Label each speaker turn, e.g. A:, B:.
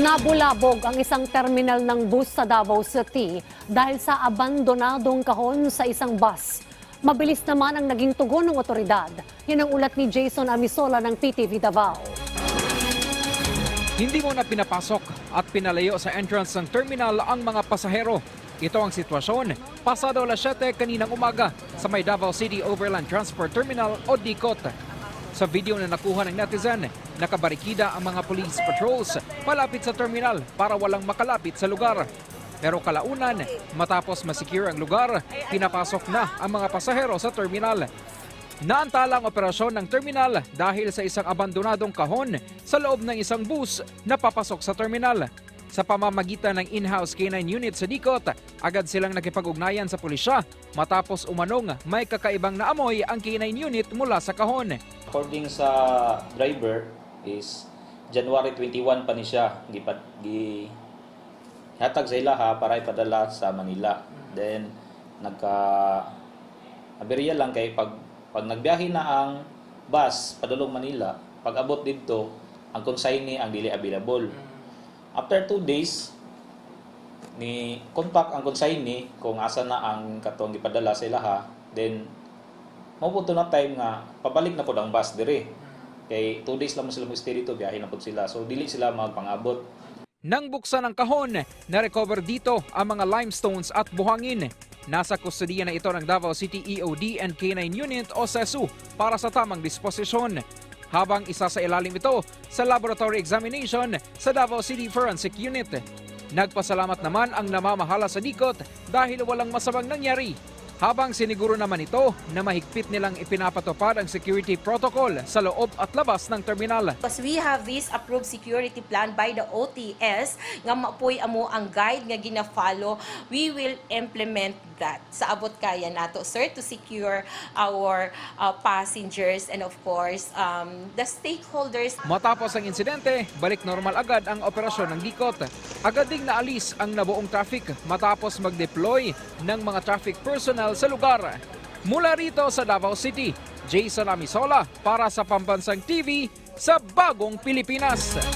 A: Nabulabog ang isang terminal ng bus sa Davao City dahil sa abandonadong kahon sa isang bus. Mabilis naman ang naging tugon ng otoridad. Yan ang ulat ni Jason Amisola ng PTV Davao.
B: Hindi mo na pinapasok at pinalayo sa entrance ng terminal ang mga pasahero. Ito ang sitwasyon pasado alas 7 kaninang umaga sa may Davao City Overland Transport Terminal o DICOT. Sa video na nakuha ng netizen, nakabarikida ang mga police patrols malapit sa terminal para walang makalapit sa lugar. Pero kalaunan, matapos masecure ang lugar, pinapasok na ang mga pasahero sa terminal. Naantala ang operasyon ng terminal dahil sa isang abandonadong kahon sa loob ng isang bus na papasok sa terminal. Sa pamamagitan ng in-house K9 unit sa Dikot, agad silang nakipag-ugnayan sa pulisya matapos umanong may kakaibang naamoy ang K9 unit mula sa kahon.
C: According sa driver is January 21 pa ni siya gipat gi hatag sa ilaha para ipadala sa Manila. Then nagka aberya lang kay pag pag nagbiyahe na ang bus padulong Manila, pag abot dito ang consignee ang dili available. After two days ni contact ang consignee kung asa na ang katong gipadala sa ilaha, then maputo na time nga pabalik na po ang bus dire. Kay two days lang mo sila mag-stay dito, biyahe na po sila. So dili sila magpangabot.
B: Nang buksan ang kahon, na-recover dito ang mga limestones at buhangin. Nasa kustodiya na ito ng Davao City EOD and K9 Unit o SESU para sa tamang disposisyon. Habang isa sa ilalim ito sa laboratory examination sa Davao City Forensic Unit. Nagpasalamat naman ang namamahala sa Dikot dahil walang masamang nangyari. Habang siniguro naman ito na mahigpit nilang ipinapatupad ang security protocol sa loob at labas ng terminal.
D: Because we have this approved security plan by the OTS nga mapoy amo ang guide nga gina-follow, we will implement that sa abot kaya nato sir to secure our uh, passengers and of course um, the stakeholders
B: Matapos ang insidente, balik normal agad ang operasyon ng Dikot. Agad ding naalis ang nabuong traffic matapos mag-deploy ng mga traffic personnel sa lugar. Mula rito sa Davao City, Jason Amisola para sa Pambansang TV sa Bagong Pilipinas.